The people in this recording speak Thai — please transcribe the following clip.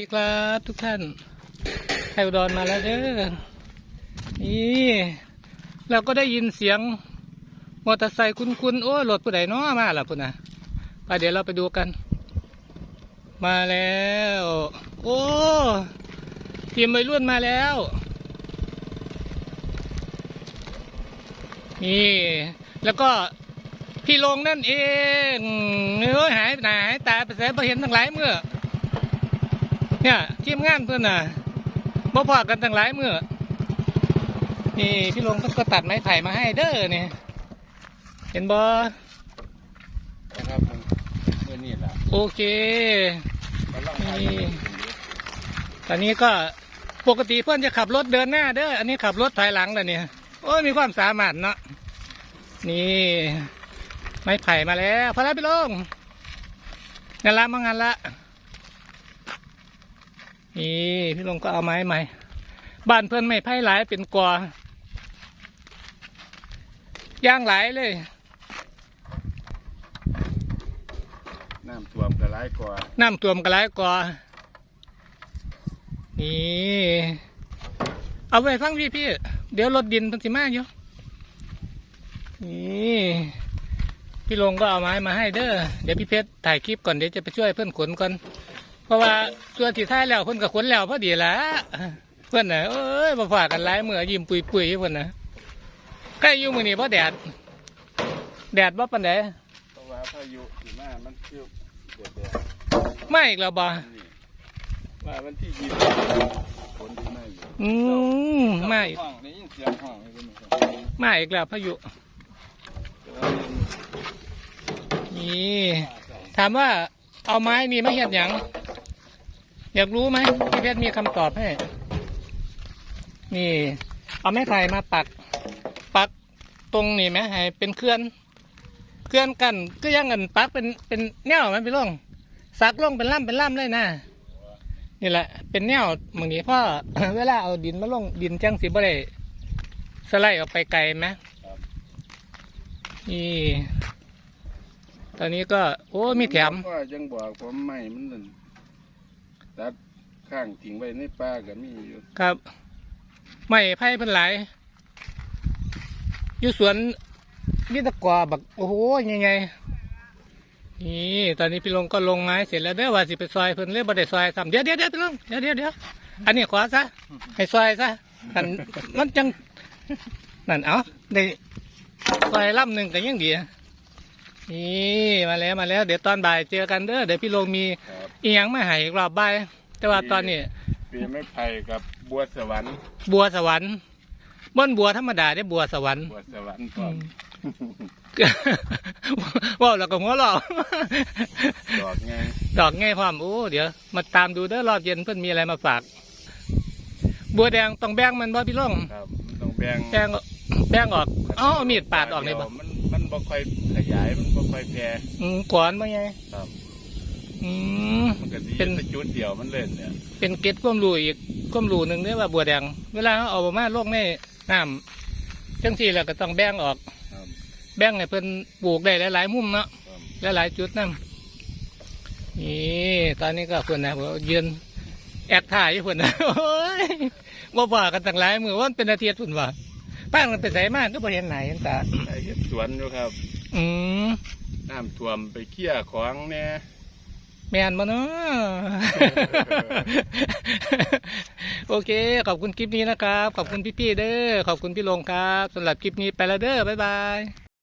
ดีครับทุกท่านไทยอุดรมาแล้วเด้อนี่เราก็ได้ยินเสียงมอเตอร์ไซค์คุ้นๆโอ้รถผู้ใดนาะมาล่ะพุ่นนะไปเดี๋ยวเราไปดูกัน มาแล้ว โอ้ทีมวัยรุ่นมาแล้ว นี่ แล้วก็พี่ลงนั่นเองเอ้ยหายไปไหนหายตายไปแสนไปเห็นตั้งหลายเมื่อ เนี่ยทีมงานเพื่อนน่ะบ่พอกันตั้งหลายเมื่อนี่พี่ลงก็ตัดไม้ไผ่มาให้เด้อเนี่ยเห็นบ่นะครับมันเมื่อนี่แหละโอเคกำลังทนี่ตอนนี้ก็ปกติเพื่อนจะขับรถเดินหน้าเด้ออันนี้ขับรถถอยหลังแล้วเนี่ยโอ้ยมีความสามารถเนาะนี่ไม้ไผ่มาแล้วพอแล้วพี่ลงงานละมางานละ นี่พี่ลงก็เอาไม้ใหม่บ้านเพื่อนไม่ไผ่หลายเป็นกว่าย่างหลายเลย น้ำท่วมก็ร้ายกว่าน้ำท่วมก็หลายกว่านี่เอาไปฟังพี่พี่ๆเดี๋ยวรถดินมันสิมาอยู่นี่พี่ลงก็เอาไม้มาให้เด้อเดี๋ยวพี่เพชรถ่ายคลิปก่อนเดี๋ยวจะไปช่วยเพื่อนขนก่อน เพราะว่าส่วนที่ท้ายแล้วเพื่นก็ขนแล้วพอดีละเพื่นน่ะเอ้ยมาฝากกันหลายเมื่อยิ้มปุยปุยเพื่นน่ะใกล้อยู่มือนี่เพราะแดด แดดว่ปันไดเพราะว่าพายุที่มามันคือเดือดแดดไม่อีกแล้วบ่นี่ว่าวันที่ยี่สิบฝนที่มาอยู่อืมไม่อีกห้องได้ยินเสียงห้องให้คุณผู้ชมมาอีกแล้วพายุแต่ว่านนี่ถามว่าเอาไม้นี่มาเห็ดหยัง อยากรู้ไหมพี่เพชรมีคำตอบให้ นี่ เอาไม้ไผ่มาปัก ปักตรงนี่ไหมให้เป็นเคลื่อนเคลื่อนกัน ก็ยังเงินปักเป็นเป็นแนวไหมพี่ลงสักลงเป็นล่ำเป็นล่ำเลยนะนี่แหละ เป็นแนวมึงนี้พ่อเวลาเอาดินมาลงดินจังสิบ่ได้สไลด์ออกไปไกลไหมนี่ตอนนี้ก็ โอ้มีแถมก็ยังบอกผมไม่มันนั่น ตัดข้างทิ้งไว้ในป่าก็มีอยู่ครับ ไม่ไผ่เป็นหลายอยู่สวนวิตะกวาบักโอ้โหยังไงนี่ตอนนี้พี่ลงก็ลงไม้เสร็จแล้วเด้อว่าสิไปซอยเพิ่นเลยบ่ได้ซอยซ้ำเดี๋ยวเดี๋ยวเดี๋ยวพี่ลงเดี๋ยวเดี๋ยวเดี๋ยวอันนี้ขวาซะให้ซอยซะอันมันจังนั่นเอาได้ซอยลำหนึ่งก็ยังดี นี่มาแล้วมาแล้ว เดี๋ยวตอนบ่ายเจอกันเด้อเดี๋ยวพี่ลงมีครับอีหยังมาให้อีกรอบบ่ายแต่ว่าตอนนี้ ปีไม้ไผ่กับบัวสวรรค์บัวสวรรค์บนบัวธรรมดาได้บัวสวรรค์บัวสวรรค์พร้อมว่าแล้วก็หัวเราะดอกไงดอกง่ายความโอ้เดี๋ยวมาตามดูเด้อรอบเย็นเพื่อนมีอะไรมาฝาก บัวแดงต้องแบ่งมันบ่พี่ล่องครับมันต้องแบ่งแบ่งแบ่งออกอ๋อเอามีดปาดออกเลยบ่มันมัน บ่ค่อยขยายมันบ่ค่อยแพร่อืมก่อนบ่ไงครับ อืม มันก็สิเป็นเป็นจุดเดียวมันเล่นเนี่ยเป็นเกล็ดความรู้อีกความรู้หนึ่งเด้อว่าบัวแดง เวลาเขาเอามาลงในน้ำจังสี่แล้วก็ต้องแบ่งออก ครับแบ่งให้เพิ่นปลูกได้หลายๆมุมเนาะ ครับและหลายจุดนั่นนี่ตอนนี้ก็เพื่อนนะผมยืนแอดถ่ายอยู่เพื่อนนะโอ้ยบ่ว่ากันต่างหลายมือว่ามันเป็นอาทิตย์เพุ่นว่า ป้านมันไปใส่มากก็บ่เห็นไหนเห็นตาไปเฮ็ดสวนอยู่ครับ อืมน้ำท่วมไปเคลี่ยร์ของเนี่ยแม่นบ่เนาะ โอเค ขอบคุณคลิปนี้นะครับ ขอบคุณพี่ๆเด้อ ขอบคุณพี่ลงครับสำหรับคลิปนี้ไปแล้วเด้อ บ๊ายบาย